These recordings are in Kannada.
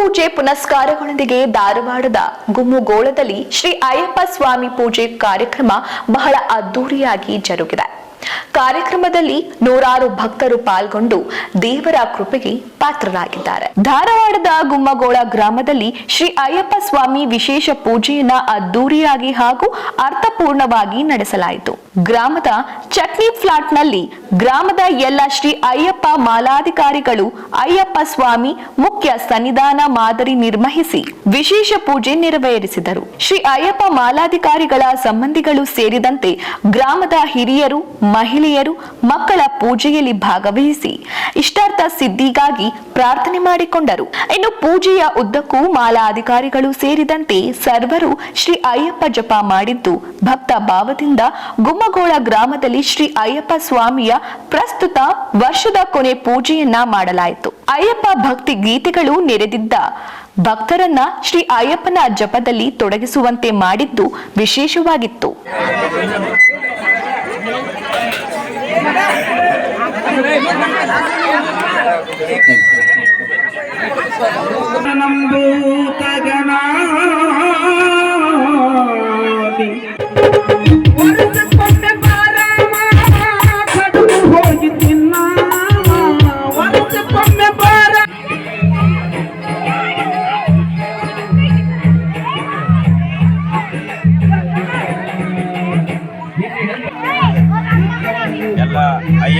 ಪೂಜೆ ಪುನಸ್ಕಾರಗಳೊಂದಿಗೆ ಧಾರವಾಡದ ಗುಮ್ಮುಗೋಳದಲ್ಲಿ ಶ್ರೀ ಅಯ್ಯಪ್ಪ ಸ್ವಾಮಿ ಪೂಜೆ ಕಾರ್ಯಕ್ರಮ ಬಹಳ ಅದ್ದೂರಿಯಾಗಿ ಜರುಗಿದೆ. ಕಾರ್ಯಕ್ರಮದಲ್ಲಿ ನೂರಾರು ಭಕ್ತರು ಪಾಲ್ಗೊಂಡು ದೇವರ ಕೃಪೆಗೆ ಪಾತ್ರರಾಗಿದ್ದಾರೆ. ಧಾರವಾಡದ ಗುಮ್ಮಗೋಳ ಗ್ರಾಮದಲ್ಲಿ ಶ್ರೀ ಅಯ್ಯಪ್ಪ ಸ್ವಾಮಿ ವಿಶೇಷ ಪೂಜೆಯನ್ನ ಅದ್ದೂರಿಯಾಗಿ ಹಾಗೂ ಅರ್ಥಪೂರ್ಣವಾಗಿ ನಡೆಸಲಾಯಿತು. ಗ್ರಾಮದ ಚಟ್ನಿ ಫ್ಲಾಟ್ನಲ್ಲಿ ಗ್ರಾಮದ ಎಲ್ಲ ಶ್ರೀ ಅಯ್ಯಪ್ಪ ಮಾಲಾಧಿಕಾರಿಗಳು, ಅಯ್ಯಪ್ಪ ಸ್ವಾಮಿ ಮುಖ್ಯ ಸನ್ನಿಧಾನ ಮಾದರಿ ನಿರ್ವಹಿಸಿ ವಿಶೇಷ ಪೂಜೆ ನೆರವೇರಿಸಿದರು. ಶ್ರೀ ಅಯ್ಯಪ್ಪ ಮಾಲಾಧಿಕಾರಿಗಳ ಸಂಬಂಧಿಗಳು ಸೇರಿದಂತೆ ಗ್ರಾಮದ ಹಿರಿಯರು, ಮಹಿಳೆಯರು ಮಕ್ಕಳ ಪೂಜೆಯಲ್ಲಿ ಭಾಗವಹಿಸಿ ಇಷ್ಟಾರ್ಥ ಸಿದ್ಧಿಗಾಗಿ ಪ್ರಾರ್ಥನೆ ಮಾಡಿಕೊಂಡರು. ಇನ್ನು ಪೂಜೆಯ ಉದ್ದಕ್ಕೂ ಮಾಲಾಧಿಕಾರಿಗಳು ಸೇರಿದಂತೆ ಸರ್ವರು ಶ್ರೀ ಅಯ್ಯಪ್ಪ ಜಪ ಮಾಡಿದ್ದು ಭಕ್ತ ಭಾವದಿಂದ ಗುಮ್ಮಗೋಳ ಗ್ರಾಮದಲ್ಲಿ ಶ್ರೀ ಅಯ್ಯಪ್ಪ ಸ್ವಾಮಿಯ ಪ್ರಸ್ತುತ ವರ್ಷದ ಕೊನೆ ಪೂಜೆಯನ್ನ ಮಾಡಲಾಯಿತು. ಅಯ್ಯಪ್ಪ ಭಕ್ತಿ ಗೀತೆಗಳು ನೆರೆದಿದ್ದ ಭಕ್ತರನ್ನ ಶ್ರೀ ಅಯ್ಯಪ್ಪನ ಜಪದಲ್ಲಿ ತೊಡಗಿಸುವಂತೆ ಮಾಡಿದ್ದು ವಿಶೇಷವಾಗಿತ್ತು. ನಂಬೂತಗನಾದಿ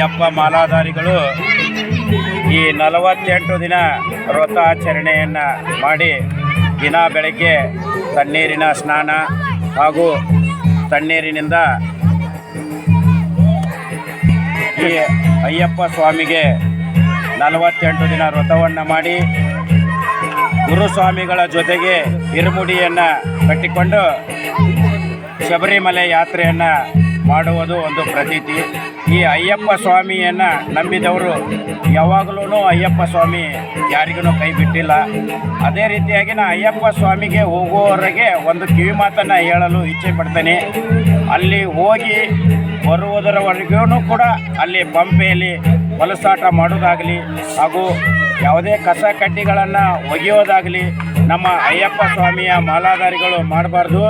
ಅಯ್ಯಪ್ಪ ಮಾಲಾಧಾರಿಗಳು ಈ ನಲವತ್ತೆಂಟು ದಿನ ವ್ರತಾಚರಣೆಯನ್ನು ಮಾಡಿ ದಿನ ಬೆಳಗ್ಗೆ ತಣ್ಣೀರಿನ ಸ್ನಾನ ಹಾಗೂ ತಣ್ಣೀರಿನಿಂದ ಈ ಅಯ್ಯಪ್ಪ ಸ್ವಾಮಿಗೆ ನಲವತ್ತೆಂಟು ದಿನ ವ್ರತವನ್ನು ಮಾಡಿ ಗುರುಸ್ವಾಮಿಗಳ ಜೊತೆಗೆ ಇರುಮುಡಿಯನ್ನು ಕಟ್ಟಿಕೊಂಡು ಶಬರಿಮಲೆ ಯಾತ್ರೆಯನ್ನು ಮಾಡುವುದು ಒಂದು ಪ್ರತೀತಿ. ಈ ಅಯ್ಯಪ್ಪ ಸ್ವಾಮಿಯನ್ನು ನಂಬಿದವರು ಯಾವಾಗಲೂ ಅಯ್ಯಪ್ಪ ಸ್ವಾಮಿ ಯಾರಿಗೂ ಕೈ ಬಿಟ್ಟಿಲ್ಲ. ಅದೇ ರೀತಿಯಾಗಿ ನಾನು ಅಯ್ಯಪ್ಪ ಸ್ವಾಮಿಗೆ ಹೋಗುವವರೆಗೆ ಒಂದು ಕಿವಿ ಮಾತನ್ನು ಹೇಳಲು ಇಚ್ಛೆ ಪಡ್ತೇನೆ. ಅಲ್ಲಿ ಹೋಗಿ ಬರುವುದರವರೆಗೂ ಕೂಡ ಅಲ್ಲಿ ಪಂಪೆಯಲ್ಲಿ ಹೊಲಸಾಟ ಮಾಡೋದಾಗಲಿ ಹಾಗೂ ಯಾವುದೇ ಕಸ ಕಡ್ಡಿಗಳನ್ನು ಒಗೆಯೋದಾಗಲಿ ನಮ್ಮ ಅಯ್ಯಪ್ಪ ಸ್ವಾಮಿಯ ಮಾಲಾಧಾರಿಗಳು ಮಾಡಬಾರ್ದು.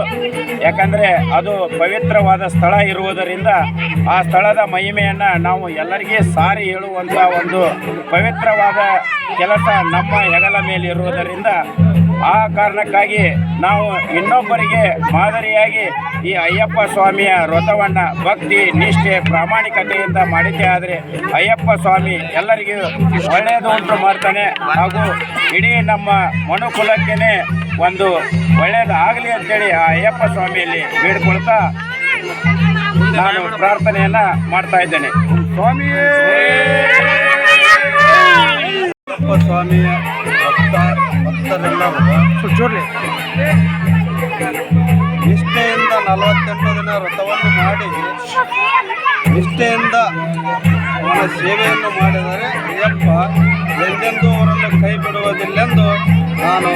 ಯಾಕಂದರೆ ಅದು ಪವಿತ್ರವಾದ ಸ್ಥಳ ಇರುವುದರಿಂದ ಆ ಸ್ಥಳದ ಮಹಿಮೆಯನ್ನು ನಾವು ಎಲ್ಲರಿಗೆ ಸಾರಿ ಹೇಳುವಂಥ ಒಂದು ಪವಿತ್ರವಾದ ಕೆಲಸ ನಮ್ಮ ಹೆಗಲ ಮೇಲೆ ಇರುವುದರಿಂದ ಆ ಕಾರಣಕ್ಕಾಗಿ ನಾವು ಇನ್ನೊಬ್ಬರಿಗೆ ಮಾದರಿಯಾಗಿ ಈ ಅಯ್ಯಪ್ಪ ಸ್ವಾಮಿಯ ವ್ರತವನ್ನು ಭಕ್ತಿ ನಿಷ್ಠೆ ಪ್ರಾಮಾಣಿಕತೆಯಿಂದ ಮಾಡಿದ್ದೇ ಆದರೆ ಅಯ್ಯಪ್ಪ ಸ್ವಾಮಿ ಎಲ್ಲರಿಗೂ ಒಳ್ಳೆಯದು ಉಂಟು ಮಾಡ್ತಾನೆ ಹಾಗೂ ಇಡೀ ನಮ್ಮ ಮನುಕುಲಕ್ಕೇ ಒಂದು ಒಳ್ಳೆಯದಾಗಲಿ ಅಂತೇಳಿ ಆ ಅಯ್ಯಪ್ಪ ಸ್ವಾಮಿಯಲ್ಲಿ ಬೇಡ್ಕೊಳ್ತಾ ನಾನು ಪ್ರಾರ್ಥನೆಯನ್ನು ಮಾಡ್ತಾ ಇದ್ದೇನೆ. ಸ್ವಾಮಿಯೇ! ಅಯ್ಯಪ್ಪ ಸ್ವಾಮಿಯ ಭಕ್ತ ಭಕ್ತರೆಲ್ಲರೂ ಜೋರ್ಲಿ. ನಿಷ್ಠೆಯಿಂದ ನಲವತ್ತೆಂಟು ದಿನ ವ್ರತವನ್ನು ಮಾಡಿ ನಿಷ್ಠೆಯಿಂದ ಅವನ ಸೇವೆಯನ್ನು ಮಾಡಿದರೆ ಅಯ್ಯಪ್ಪ ಎಂದೆಂದೂ ಅವರನ್ನು ಕೈ ಬಿಡುವುದಿಲ್ಲೆಂದು ನಾನು